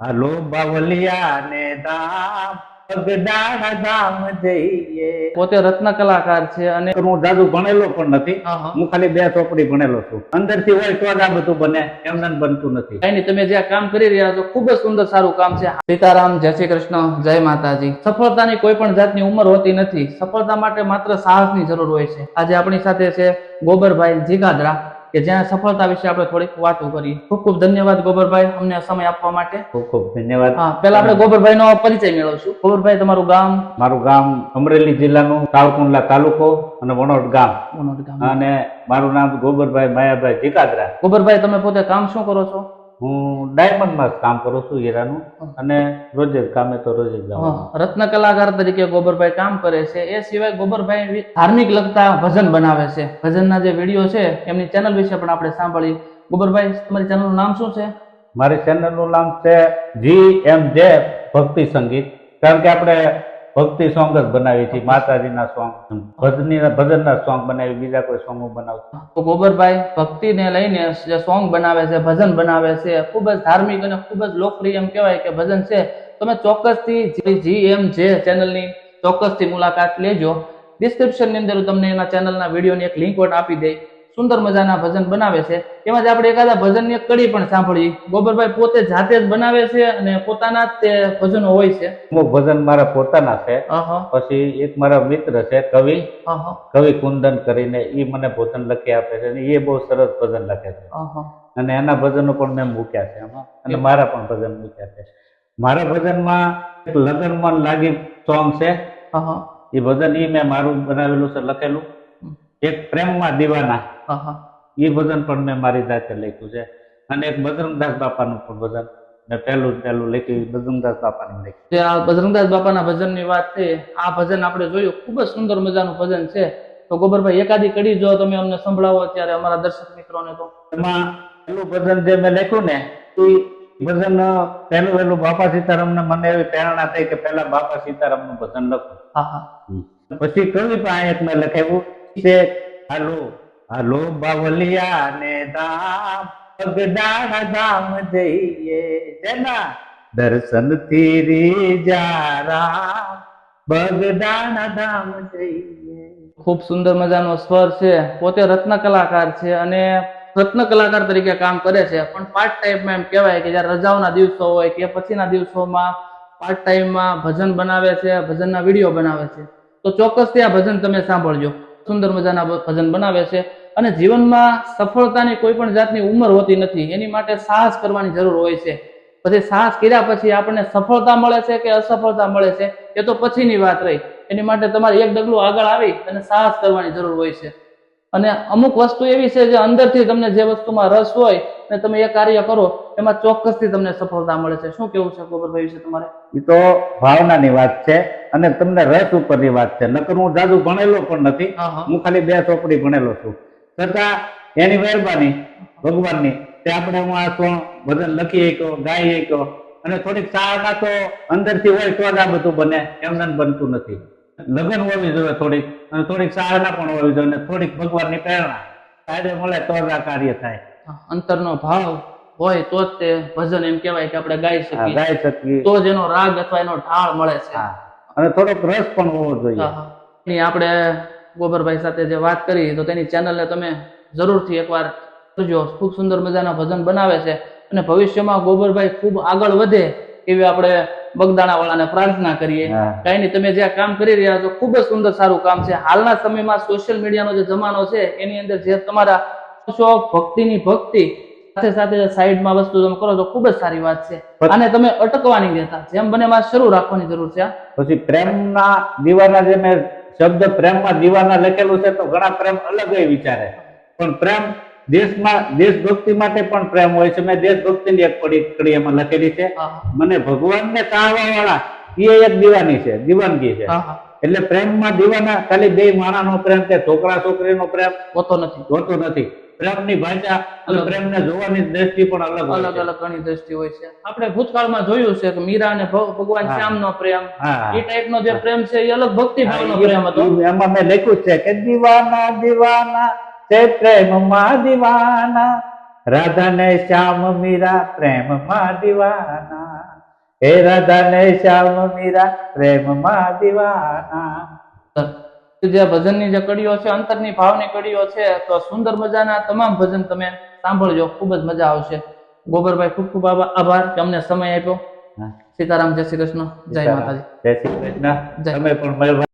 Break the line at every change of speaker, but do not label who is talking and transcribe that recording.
હાલો બાવલિયા ને
પોતે રત્ન કલાકાર છે અને
હું દાદુ ભણેલો પણ નથી.
હા,
ખાલી બે ચોપડી ભણેલો છું. અંદરથી હોય તો આ બધું બને એમને એમ બનતું નથી.
કઈ નહીં તમે જે કામ કરી રહ્યા છો ખૂબ જ સુંદર સારું કામ છે. સીતારામ જય શ્રી કૃષ્ણ જય માતાજી. સફળતાની કોઈ પણ જાતની ઉંમર હોતી નથી. સફળતા માટે માત્ર સાહસની જરૂર હોય છે. આજે આપણી સાથે છે ગોબરભાઈ જીગાદરા. કે જ્યાં સફળતા વિશે આપણે થોડીક વાતો કરીએ. ખૂબ ખૂબ ધન્યવાદ ગોબરભાઈ અમને સમય આપવા માટે.
ખૂબ ખૂબ ધન્યવાદ.
હા પેલા આપણે ગોબરભાઈ નો પરિચય મેળવશું. ગોબરભાઈ તમારું ગામ?
મારું ગામ અમરેલી જિલ્લાનું કાળકુંડલા તાલુકો અને વણોટ ગામ.
વણોટ ગામ.
અને મારું નામ ગોબરભાઈ માયાભાઈ જીકાદરા.
ગોબરભાઈ તમે પોતે કામ શું કરો છો?
હું ડાયમંડમાં જ કામ કરું છું હીરાનું અને રોજે કામે તો રોજે
રત્ન કલાકાર તરીકે ગોબરભાઈ કામ કરે છે. એ સિવાય ગોબરભાઈ ધાર્મિક લગતા ભજન બનાવે છે. ભજનના જે વીડિયો છે એમની ચેનલ વિશે પણ આપણે સાંભળી ગોબરભાઈ તમારી ચેનલનું નામ શું છે?
મારી ચેનલનું નામ છે જી એમ જે ભક્તિ સંગીત. કારણ કે આપણે ભક્તિ સોંગ જ બનાવી છે, માતાજીના સોંગ. ભજની ભજનના સોંગ બનાવી, બીજા કોઈ સોંગ હું
તો ગોબરભાઈ, ભક્તિને લઈને જે સોંગ બનાવે છે, ભજન બનાવે છે, ખૂબ જ ધાર્મિક અને ખૂબ જ લોકપ્રિય એમ કહેવાય કે ભજન છે. તમે ચોક્કસથી જી એમ જે ચેનલની ચોક્કસથી મુલાકાત લેજો. ડિસ્ક્રિપ્શનની અંદર તમને એના ચેનલના વિડીયોની એક લિંક પણ આપી દઈ સુંદર મજાના ભજન બનાવે છે. તેમજ જ આપણે એકાદા ભજનની એક કડી પણ સાંભળી ગોબરભાઈ પોતે જાતે જ બનાવે છે અને પોતાના જ તે ભજનો હોય છે.
અમુક ભજન મારા પોતાના છે. પછી એક મારા મિત્ર છે કવિ. કવિ કુંદન કરીને એ મને ભજન લખી આપે છે અને એ બહુ સરસ ભજન લખે છે. અને એના ભજનો પણ મેં મૂક્યા છે એમાં. અને મારા પણ ભજન મૂક્યા છે. મારા ભજનમાં એક મન લાગી સોંગ છે. એ ભજન એ મેં મારું બનાવેલું છે લખેલું. એક પ્રેમમાં દીવાના. એ ભજન પણ મેં મારી જાતે લખ્યું છે. અને એક બજરંગદાસ બાપાનું પણ ભજન મેં પહેલું પહેલું લખ્યું બજરંગદાસ બાપાનું લખ્યું
જે આ બજરંગદાસ બાપાના ભજનની વાત છે આ ભજન આપણે જોયું ખૂબ જ સુંદર મજાનું ભજન છે. તો ગોબરભાઈ એકાદી કડી જો તમે અમને સંભળાવો ત્યારે અમારા દર્શક મિત્રોને તો.
એમાં પહેલું ભજન જે મેં લખ્યું ને એ ભજન પહેલું પહેલું બાપા સીતારામને મને એવી પ્રેરણા થઈ કે પહેલા બાપા સીતારામનું ભજન લખું. પછી કવિ પણ એક મેં લખાવ્યું છે. હાલો હાલો બાવલિયા ને દામ પગડાણા ધામ જઈએ જેના દર્શનથી રીજા રામ બગડાણા ધામ જઈએ.
ખૂબ સુંદર મજાનો સ્વર છે. પોતે રત્ન કલાકાર છે અને રત્ન કલાકાર તરીકે કામ કરે છે. પણ પાર્ટ ટાઈમમાં એમ કહેવાય કે જ્યારે રજાઓના દિવસો હોય કે પછીના દિવસોમાં પાર્ટ ટાઈમમાં ભજન બનાવે છે, ભજનના વીડિયો બનાવે છે. તો ચોક્કસથી આ ભજન તમે સાંભળજો. સુંદર મજાના ભજન બનાવે છે. અને જીવનમાં સફળતાની કોઈ પણ જાતની ઉંમર હોતી નથી. એની માટે સાહસ કરવાની જરૂર હોય છે. પછી સાહસ કર્યા પછી આપણને સફળતા મળે છે કે અસફળતા મળે છે? એ તો પછીની વાત રહી. એની માટે તમારે એક ડગલું આગળ આવી અને સાહસ કરવાની જરૂર હોય છે. અને અમુક વસ્તુ એવી છે જે અંદરથી તમને જે વસ્તુમાં રસ હોય અને તમે એ કાર્ય કરો એમાં ચોક્કસથી તમને સફળતા મળે છે. શું કેવું છે ગોબરભાઈ વિશે તમારે?
એ તો ભાવનાની વાત છે અને તમને રસ ઉપરની વાત છે. નકર હું જાદુ ભણેલો પણ નથી.
હા
ખાલી બે ચોપડી ભણેલો છું. છતાં એની મહેરબાની ભગવાનની તે આપણે હું આ સોંગ ભજન લખી શક્યો ગાઈ શક્યો અને થોડીક સારા તો અંદરથી હોય તો આ બધું બને. એમને એમ બનતું નથી. લગ્ન હોવી જોઈએ થોડીક અને થોડીક સારા પણ હોવી જોઈએ અને થોડીક ભગવાનની પ્રેરણા. કાયદે મળે તો જ આ કાર્ય થાય.
અંતરનો ભાવ હોય તો જ તે ભજન એમ કહેવાય કે આપણે ગાઈ શકીએ.
ગાઈ શકીએ.
તો જ એનો રાગ અથવા એનો ઢાળ મળે છે.
અને થોડોક રસ પણ હોવો જોઈએ.
આપણે ગોબરભાઈ સાથે જે વાત કરી તો તેની ચેનલને તમે જરૂરથી એકવાર જોજો. ખૂબ સુંદર મજાના ભજન બનાવે છે. અને ભવિષ્યમાં ગોબરભાઈ ખૂબ આગળ વધે એવી આપણે બગદાણાવાળાને પ્રાર્થના કરીએ. કઈ નહીં તમે જે કામ કરી રહ્યા છો ખૂબ જ સુંદર સારું કામ છે. હાલના સમયમાં સોશિયલ મીડિયાનો જે જમાનો છે એની અંદર જે તમારા ભક્તિની ભક્તિ સાથે સાથે સાઈડમાં વસ્તુ તમે કરો છો ખૂબ જ સારી વાત છે. અને તમે અટકવાની રહેતા. જેમ બને એમાં શરૂ રાખવાની જરૂર છે.
પછી પ્રેમના દીવાના જે મેં શબ્દ પ્રેમમાં દીવાના લખેલું છે તો ઘણા પ્રેમ અલગ વિચારે. પણ પ્રેમ દેશમાં દેશભક્તિ માટે પણ પ્રેમ હોય છે. મેં દેશભક્તિની એક કડી એમાં લખેલી છે. મને ભગવાનને ચાહવા વાળા એ એક દીવાની છે દીવાનગી છે. એટલે પ્રેમમાં દીવાના ખાલી બે માણાનો પ્રેમ કે છોકરા છોકરીનો પ્રેમ
હોતો નથી.
હોતો નથી. પ્રેમની ભાષા અને પ્રેમને જોવાની દ્રષ્ટિ પણ અલગ
અલગ અલગ ઘણી દ્રષ્ટિ હોય છે. આપણે ભૂતકાળમાં જોયું છે કે મીરા અને ભગવાન. શ્યામનો પ્રેમ. એ ટાઈપનો જે પ્રેમ છે એ અલગ ભક્તિ ભાવનો પ્રેમ હતો.
એમાં મેં લખ્યું છે કે દીવાના દીવાના તે પ્રેમમાં દીવાના. રાધા ને શ્યામ મીરા પ્રેમમાં દીવાના. હે રાધા ને શ્યામ મીરા પ્રેમમાં દીવાના.
જે ભજનની જે કડીઓ છે અંતરની ભાવની કડીઓ છે તો સુંદર મજાના તમામ ભજન તમે સાંભળજો. ખૂબ જ મજા આવશે. ગોબરભાઈ ખૂબ ખૂબ આભા- આભાર કે અમને સમય આપ્યો. સીતારામ જય શ્રી કૃષ્ણ. જય માતાજી.
જય શ્રી કૃષ્ણ.
જય.
તમે પણ